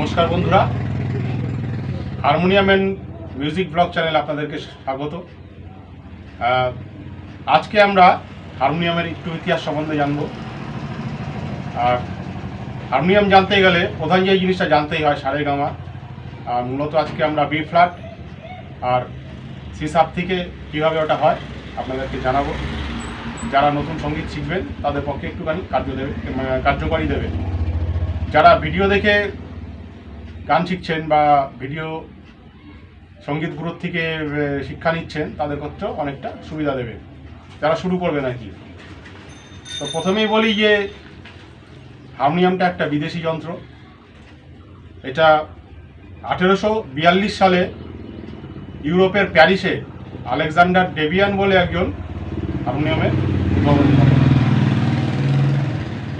নমস্কার বন্ধুরা। Harmonium and music blog channel আপনাদেরকে স্বাগত। আজকে আমরা হারমোনিয়ামের একটু ইতিহাস সম্বন্ধে জানব। আর হারমোনিয়াম জানতে গেলে প্রধান যে জিনিসটা জানতেই হয় সারে গামা আর মূলত আজকে আমরা বি ফ্ল্যাট আর সি সাপ থেকে কীভাবে ওটা হয় আপনাদেরকে জানাব। যারা নতুন সংগীত শিখবেন, তাদের পক্ষে একটুখানি কার্য দেবে মানে কার্যকরী দেবে। যারা ভিডিও দেখে গান শিখছেন বা ভিডিও সংগীত গুরুর থেকে শিক্ষা নিচ্ছেন, তাদের ক্ষেত্রেও অনেকটা সুবিধা দেবে। যারা শুরু করবেন আর কি। তো প্রথমেই বলি যে, হারমোনিয়ামটা একটা বিদেশি যন্ত্র। এটা আঠেরোশো বিয়াল্লিশ সালে ইউরোপের প্যারিসে আলেকজান্ডার ডেবিয়ান বলে একজন হারমোনিয়ামের উদ্ভাবন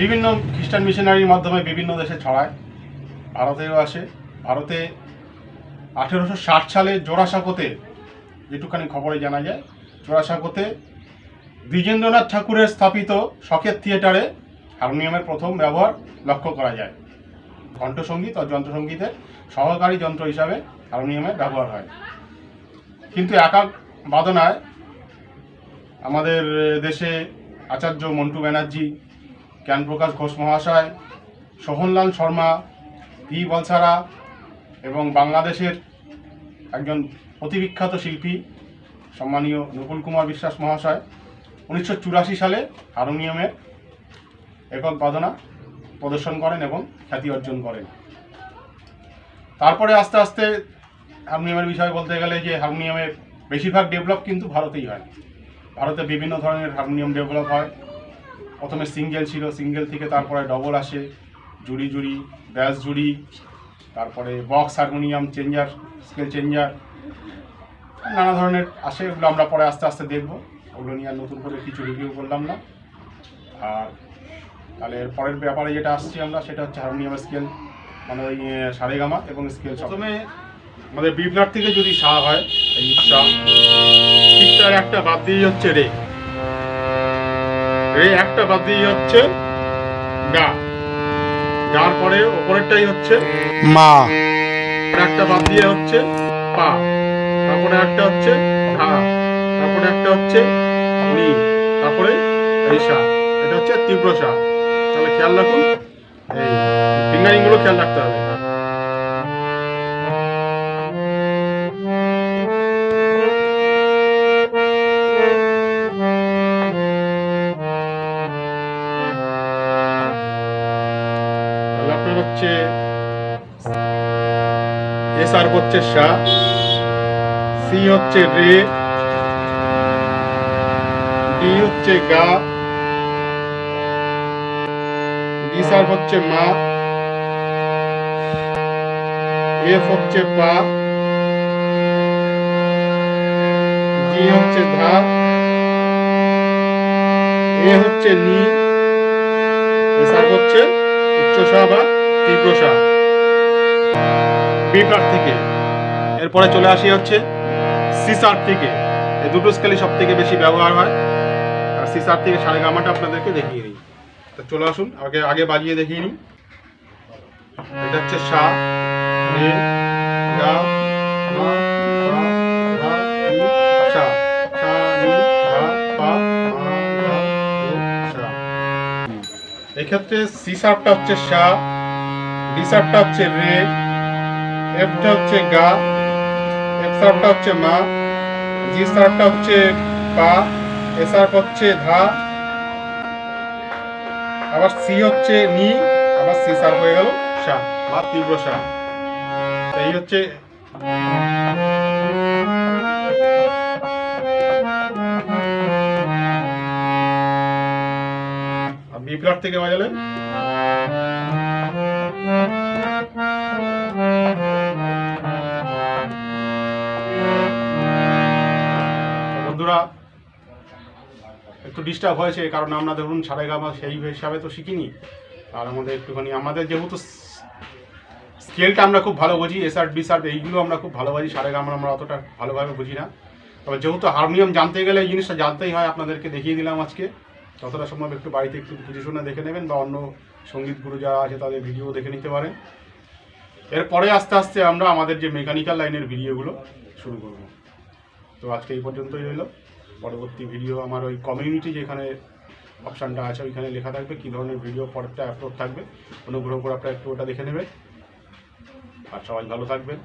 বিভিন্ন খ্রিস্টান মিশনারির মাধ্যমে বিভিন্ন দেশে ছড়ায়। ভারতেও আসে। ভারতে আঠেরোশো ষাট সালে জোড়াসাঁকোতে যেটুখানি খবরে জানা যায়, জোড়াসাঁকোতে দ্বিজেন্দ্রনাথ ঠাকুরের স্থাপিত শখের থিয়েটারে হারমোনিয়ামের প্রথম ব্যবহার লক্ষ্য করা যায়। কণ্ঠসঙ্গীত ও যন্ত্রসঙ্গীতের সহকারী যন্ত্র হিসাবে হারমোনিয়ামের ব্যবহার হয়। কিন্তু একা বাদনায় আমাদের দেশে আচার্য মন্টু ব্যানার্জি, জ্ঞানপ্রকাশ ঘোষ মহাশয়, সোহনলাল শর্মা পি বলসারা এবং বাংলাদেশের একজন অতিবিখ্যাত শিল্পী সম্মানীয় নকুল কুমার বিশ্বাস মহাশয়, উনিশশো চুরাশি সালে হারমোনিয়ামের একক বাদনা প্রদর্শন করেন এবং খ্যাতি অর্জন করেন। তারপরে আস্তে আস্তে হারমোনিয়ামের বিষয়ে বলতে গেলে যে হারমোনিয়ামের বেশিরভাগ ডেভেলপ কিন্তু ভারতেই হয়। ভারতে বিভিন্ন ধরনের হারমোনিয়াম ডেভেলপ হয়। প্রথমে সিঙ্গেল ছিল, সিঙ্গেল থেকে তারপরে ডবল আসে, জুড়ি জুড়ি, ব্যাস জুড়ি তারপরে box harmonium changer scale changer নানা ধরনের আসে এগুলো আমরা পরে আস্তে আস্তে দেখব। ওগুলো নিয়ে আর নতুন করে কিছু রিভিউ করলাম না। আর তাহলে এর পরের ব্যাপারে যেটা আসছি আমরা সেটা হচ্ছে হারমোনিয়াম স্কেল মানে ওই সারেগামা এবং স্কেল প্রথমে আমাদের বি ফ্ল্যাট থেকে যদি সা হয় এই সা ঠিক তার একটা বাদ দিয়ে হচ্ছে রে। রে একটা বাদ দিয়ে হচ্ছে গা। যার পরে ওপরেরটাই হচ্ছে মা। একটা বাদ দিয়ে হচ্ছে পা। তারপরে একটা হচ্ছে ধা তারপরে একটা হচ্ছে নি। তারপরে এই সা এটা হচ্ছে তীব্র সা। তাহলে খেয়াল রাখুন এই ফিঙ্গারিংগুলো খেয়াল রাখতে হবে। এস আর হচ্ছে সা, সি হচ্ছে রে, ডি হচ্ছে গা সার হচ্ছে মা, এফ হচ্ছে পা, জি হচ্ছে ধা, এ হচ্ছে নি এসার হচ্ছে উচ্চসা বা তীব্রসা। বি থেকে এরপরে চলে আসি হচ্ছে সি শার্প থেকে এই দুটো স্কেলই সব থেকে বেশি ব্যবহার হয় আর সি শার্প থেকে সাড়ে গামাটা আপনাদেরকে দেখিয়ে নিই তো চলে আসুন আগে আগে বাজিয়ে দেখিয়ে নিই এটা হচ্ছে সা এক্ষেত্রে সি শার্পটা হচ্ছে সা ডি শার্পটা হচ্ছে রে এফটা হচ্ছে গা এফ শার্পটা হচ্ছে মা, জি শার্পটা হচ্ছে পা, এ শার্প হচ্ছে ধা, আবার সি হচ্ছে নি, আবার সি শার্প হয়ে গেল সা, বা তীব্র সা। এই হচ্ছে বি ফ্ল্যাট থেকে বাজালে? একটু ডিস্টার্ব হয়েছে কারণ আমরা ধরুন সাড়ে গামা সেই হিসাবে তো শিখিনি। আর আমাদের একটুখানি, আমাদের যেহেতু স্কেলটা আমরা খুব ভালো বুঝি এস আর বি সার্ট এইগুলো আমরা খুব ভালো বুঝি সাড়ে গামা আমরা অতটা ভালোভাবে বুঝি না। তবে যেহেতু হারমোনিয়াম জানতে গেলে এই জিনিসটা জানতেই হয়, আপনাদেরকে দেখিয়ে দিলাম আজকে। যতটা সম্ভব একটু বাড়িতে একটু বুঝে শুনে দেখে নেবেন, বা অন্য সংগীত গুরু যারা আছে তাদের ভিডিও দেখে নিতে পারেন। এরপরে আস্তে আস্তে আমরা আমাদের যে মেকানিক্যাল লাইনের ভিডিওগুলো শুরু করব। তো আজকে এই পর্যন্তই রইল। পরবর্তী ভিডিও আমার ওই কমিউনিটি যেখানে অপশানটা আছে, ওইখানে লেখা থাকবে কী ধরনের ভিডিও পরেরটা আপলোড থাকবে। অনুগ্রহ করে আপনারা একটু ওটা দেখে নেবেন। আর সবাই ভালো থাকবেন।